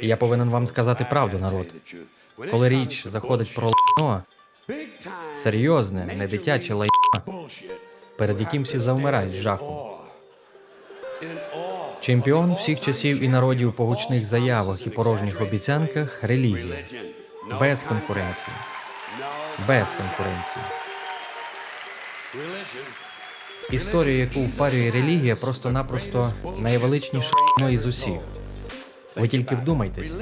Я повинен вам сказати правду, народ. Коли річ заходить про лайно, серйозне, не дитяче лайно, перед яким всі завмирають з жаху. Чемпіон всіх часів і народів по гучних заявах і порожніх обіцянках релігія. Без конкуренції. Без конкуренції. Історія, яку впарює релігія, просто-напросто найвеличніша із усіх. Ви тільки вдумайтесь.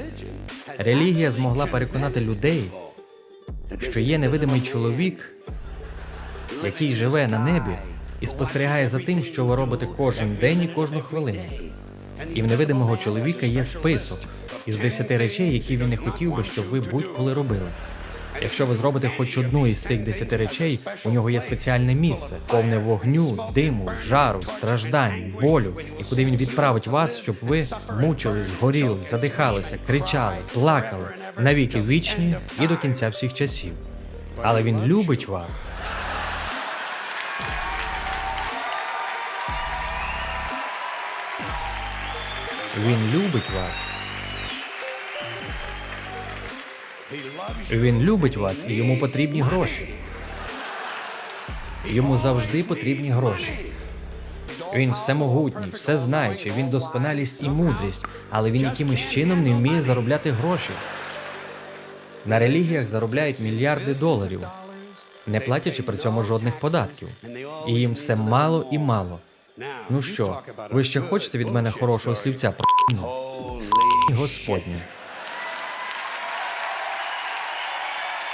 Релігія змогла переконати людей, що є невидимий чоловік, який живе на небі і спостерігає за тим, що ви робите кожен день і кожну хвилину. І в невидимого чоловіка є список із десяти речей, які він не хотів би, щоб ви будь-коли робили. Якщо ви зробите хоч одну із цих десяти речей, у нього є спеціальне місце, повне вогню, диму, жару, страждань, болю, і куди він відправить вас, щоб ви мучились, горіли, задихалися, кричали, плакали навіки вічні і до кінця всіх часів. Але він любить вас. Він любить вас. Він любить вас і йому потрібні гроші. Йому завжди потрібні гроші. Він всемогутній, всезнаючий, він досконалість і мудрість, але він якимось чином не вміє заробляти гроші. На релігіях заробляють мільярди доларів, не платячи при цьому жодних податків. І їм все мало і мало. Ну що, ви ще хочете від мене хорошого слівця про? С*** Господнє.